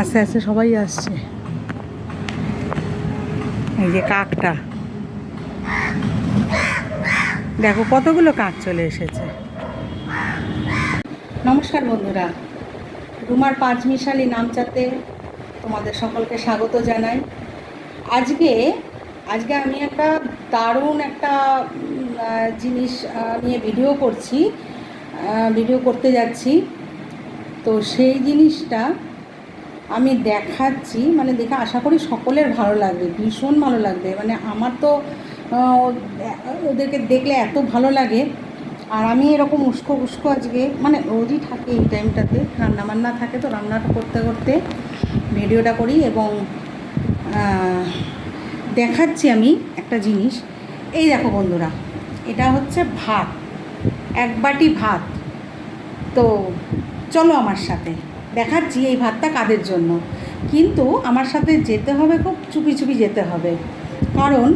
আস্তে আস্তে সবাই আসছে। এই যে কাকটা। দেখো কতগুলো কাক চলে এসেছে। নমস্কার বন্ধুরা। রুমার পাঁচমিশালি নামচাতে তোমাদের সকলকে স্বাগত জানাই। আজকে আজকে আমি একটা দারুণ একটা জিনিস নিয়ে ভিডিও করছি। ভিডিও করতে যাচ্ছি। তো সেই জিনিসটা আমি দেখাচ্ছি মানে দেখে আশা করি সকলের ভালো লাগবে, ভীষণ ভালো লাগবে। মানে আমার তো ওদেরকে দেখলে এত ভালো লাগে। আর আমি এরকম উস্কো উস্কো আজকে মানে রোজই থাকে এই টাইমটাতে রান্না বান্না থাকে তো রান্নাটা করতে করতে ভিডিওটা করি এবং দেখাচ্ছি আমি একটা জিনিস। এই দেখো বন্ধুরা, এটা হচ্ছে ভাত, এক বাটি ভাত। তো চলো আমার সাথে। দেখাচ্ছি এই ভাতটা কাদের জন্য। কিন্তু আমার সাথে যেতে হবে, খুব চুপি চুপি যেতে হবে। কারণ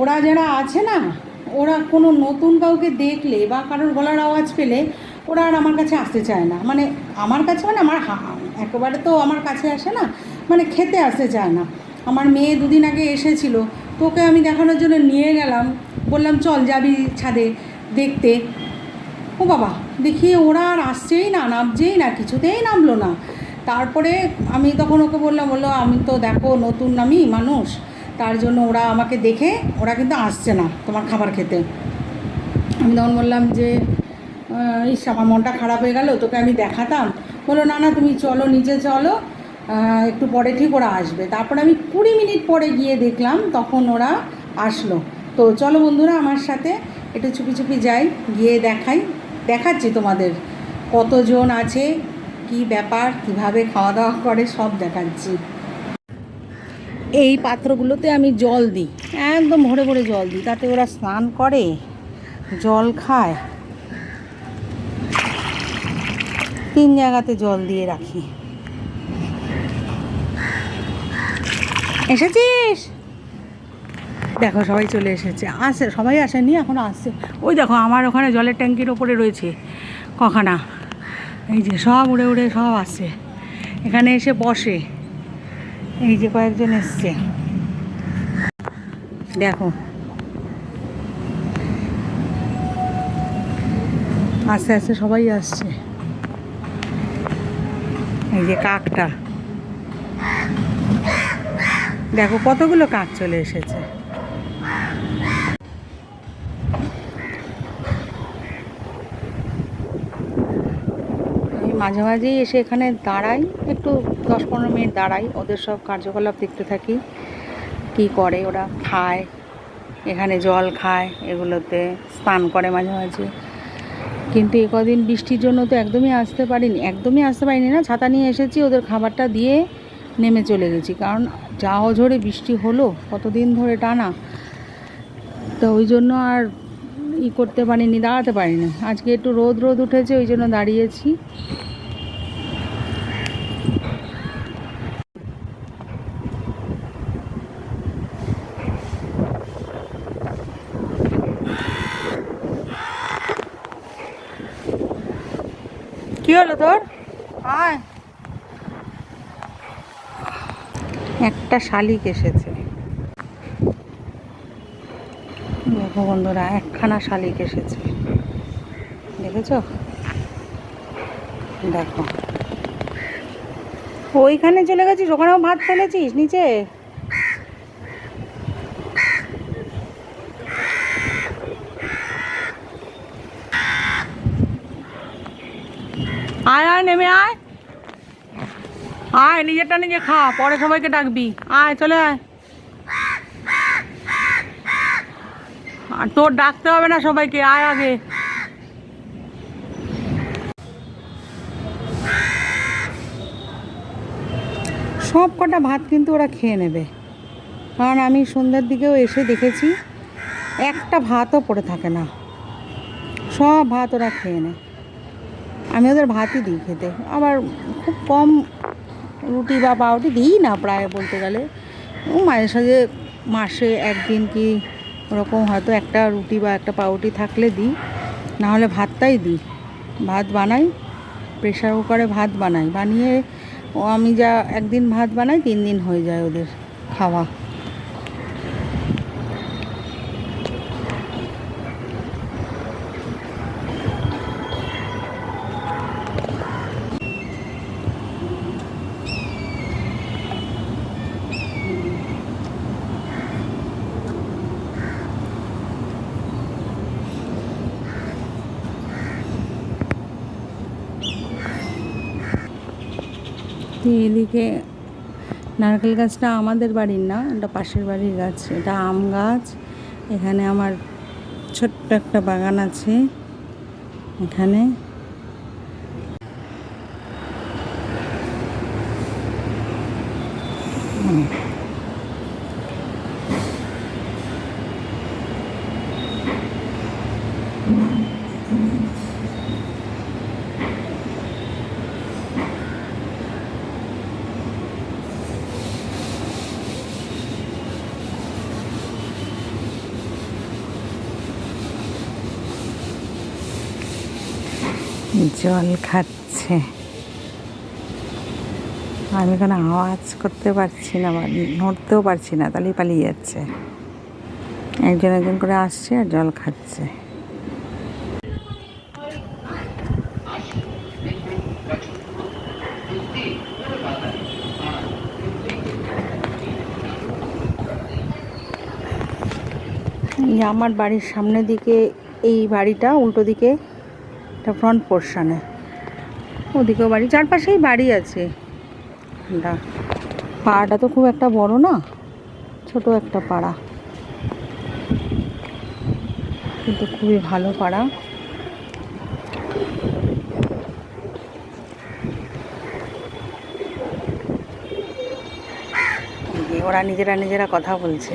ওরা যারা আছে না, ওরা কোনো নতুন কাউকে দেখলে বা কারোর গলার আওয়াজ পেলে ওরা আর আমার কাছে আসতে চায় না। মানে আমার কাছে মানে আমার একেবারে তো আমার কাছে আসে না মানে খেতে আসতে চায় না। আমার মেয়ে দুদিন আগে এসেছিল, তোকে আমি দেখানোর জন্য নিয়ে গেলাম। বললাম, চল যাবি ছাদে দেখতে। ও বাবা, দেখি ওরা আর আসছেই না, নামছেই না, কিছুতেই নামলো না। তারপরে আমি তখন ওকে বললাম, বলল, আমি তো দেখো নতুন আমি, মানুষ। তার জন্য ওরা আমাকে দেখে, ওরা কিন্তু আসছে না তোমার খাবার খেতে। আমি তখন বললাম যে ইস, আমার মনটা খারাপ হয়ে গেল, তোকে আমি দেখাতাম। বলল, না না, তুমি চলো নিচে চলো। একটু পরে ঠিক ওরা আসবে। তারপরে আমি কুড়ি মিনিট পরে গিয়ে দেখলাম, তখন ওরা আসলো। তো চলো বন্ধুরা, আমার সাথে একটু চুপি চুপি যাই, গিয়ে দেখাই। দেখাচ্ছি তোমাদের কতজন আছে, কি ব্যাপার, কীভাবে খাওয়া দাওয়া করে, সব দেখাচ্ছি। এই পাত্রগুলোতে আমি জল দিই, একদম ভরে ভরে জল দিই, তাতে ওরা স্নান করে, জল খায়। তিন জায়গাতে জল দিয়ে রাখি। এসেছিস? দেখো, সবাই চলে এসেছে। আসে, সবাই আসেনি, এখন আসছে। ওই দেখো, আমার ওখানে জলের ট্যাঙ্কির ওপরে রয়েছে কখানা। এই যে সব উড়ে উড়ে সব আসছে। এখানে এসে বসে। এই যে কয়েকজন এসছে। দেখো। আস্তে আস্তে সবাই আসছে। এই যে কাকটা। দেখো, কতগুলো কাক চলে এসেছে। মাঝে মাঝেই এসে এখানে দাঁড়াই, একটু দশ পনেরো মিনিট দাঁড়াই, ওদের সব কার্যকলাপ দেখতে থাকি, কি করে ওরা খায়, এখানে জল খায়, এগুলোতে স্নান করে মাঝে মাঝে কিন্তু এ কদিন বৃষ্টির জন্য তো একদমই আসতে পারিনি, একদমই আসতে পারিনি না, ছাতা নিয়ে এসেছি, ওদের খাবারটা দিয়ে নেমে চলে গেছি। কারণ যা ঝড়ে বৃষ্টি হলো, কতদিন ধরে টানা, তো ওই জন্য আর ই করতে পারিনি, দাঁড়াতে পারিনি। আজকে একটু রোদ রোদ উঠেছে, ওই জন্য দাঁড়িয়েছি। কি হলো তোর? একটা শালিক এসেছে। দেখো বন্ধুরা, একখানা শালিক এসেছে। দেখেছ? দেখো। ওইখানে চলে গেছিস? ওখানেও ভাত ফেলেছিস নিচে? আয় আয়, নেমে আয়। আয়, নিজেরটা নিজে খা, পরে সবাইকে ডাকবি। আয়, চলে আয়। আর তোর ডাকতে হবে না সবাইকে, আয় আগে। সব কটা ভাত কিন্তু ওরা খেয়ে নেবে। কারণ আমি সন্ধ্যার দিকেও এসে দেখেছি, একটা ভাতও পড়ে থাকে না। সব ভাত ওরা খেয়ে নেয়। আমি ওদের ভাতই দিই খেতে। আবার খুব কম রুটি বা পাউরুটি দিই না প্রায় বলতে গেলে। মাঝে সাঝে মাসে একদিন কি ওরকম হয়তো একটা রুটি বা একটা পাউরুটি থাকলে দিই নাহলে ভাতটাই দিই। ভাত বানাই প্রেশার কুকারে ভাত বানাই। বানিয়ে ও আমি যা একদিন ভাত বানাই, তিন দিন হয়ে যায় ওদের খাওয়া। তো এদিকে নারকেল গাছটা আমাদের বাড়ির না, এটা পাশের বাড়ির গাছ। এটা আম গাছ। এখানে আমার ছোট্ট একটা বাগান আছে এখানে। হুম। জল খাচ্ছে। আমি কোনো আওয়াজ করতে পারছি না বা নড়তেও পারছি না তাহলেই পালিয়ে যাচ্ছে। একজন একজন করে আসছে আর জল খাচ্ছে। আমার বাড়ির সামনের দিকে, এই বাড়িটা, উল্টো দিকে এটা ফ্রন্ট পোর্শানে ওদিকেও বাড়ি, চারপাশেই বাড়ি আছে। পাড়াটা তো খুব একটা বড় না, ছোট একটা পাড়া। কিন্তু খুবই ভালো পাড়া। ওরা নিজেরা নিজেরা কথা বলছে।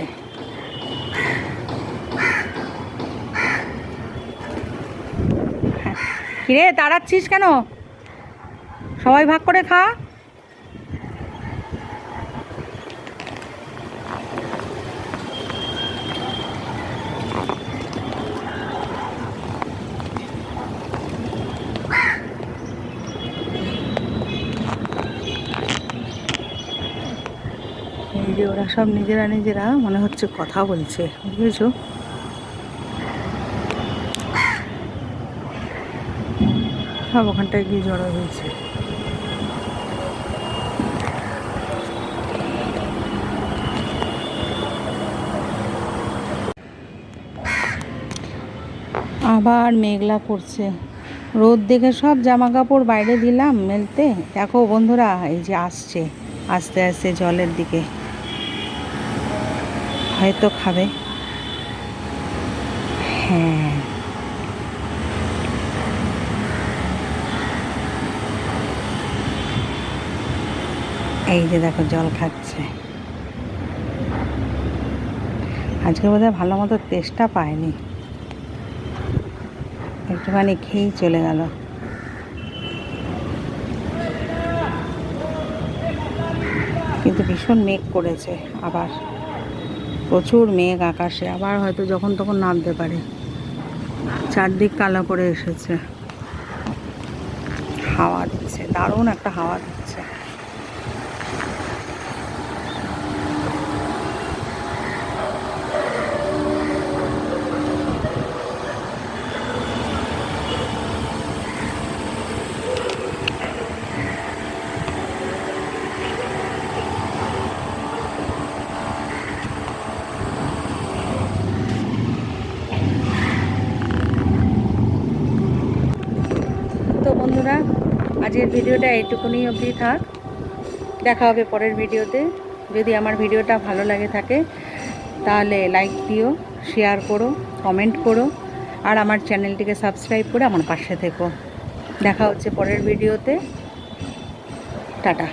কিরে তাড়াচ্ছিস কেন? সবাই ভাগ করে খা। যে ওরা সব নিজেরা নিজেরা মনে হচ্ছে কথা বলছে, বুঝেছ? সব ওখানটায় গিয়ে জড়ো হয়েছে। আবার মেঘলা করছে। রোদ দেখে সব জামা কাপড় বাইরে দিলাম মেলতে। দেখো বন্ধুরা, এই যে আসছে, আস্তে আস্তে জলের দিকে। হয়তো খাবে। হ্যাঁ। এই যে দেখো জল খাচ্ছে। আজকে বোধহয় ভালো মতো টেস্টটা পায়নি একটুখানি খেয়েই চলে গেল। কিন্তু ভীষণ মেঘ করেছে আবার। প্রচুর মেঘ আকাশে, আবার হয়তো যখন তখন নামতে পারে। চারদিক কালো করে এসেছে। হাওয়া দিচ্ছে, দারুণ একটা হাওয়া দিচ্ছে তো বন্ধুরা আজকের ভিডিওটা এইটুকুনি অবধি থাক। দেখা হবে পরের ভিডিওতে। যদি আমার ভিডিওটা ভালো লাগে থাকে, তাহলে লাইক দিও শেয়ার করো কমেন্ট করো, আর আমার চ্যানেলটিকে সাবস্ক্রাইব করে আমার পাশে থেকো। দেখা হচ্ছে পরের ভিডিওতে। টাটা।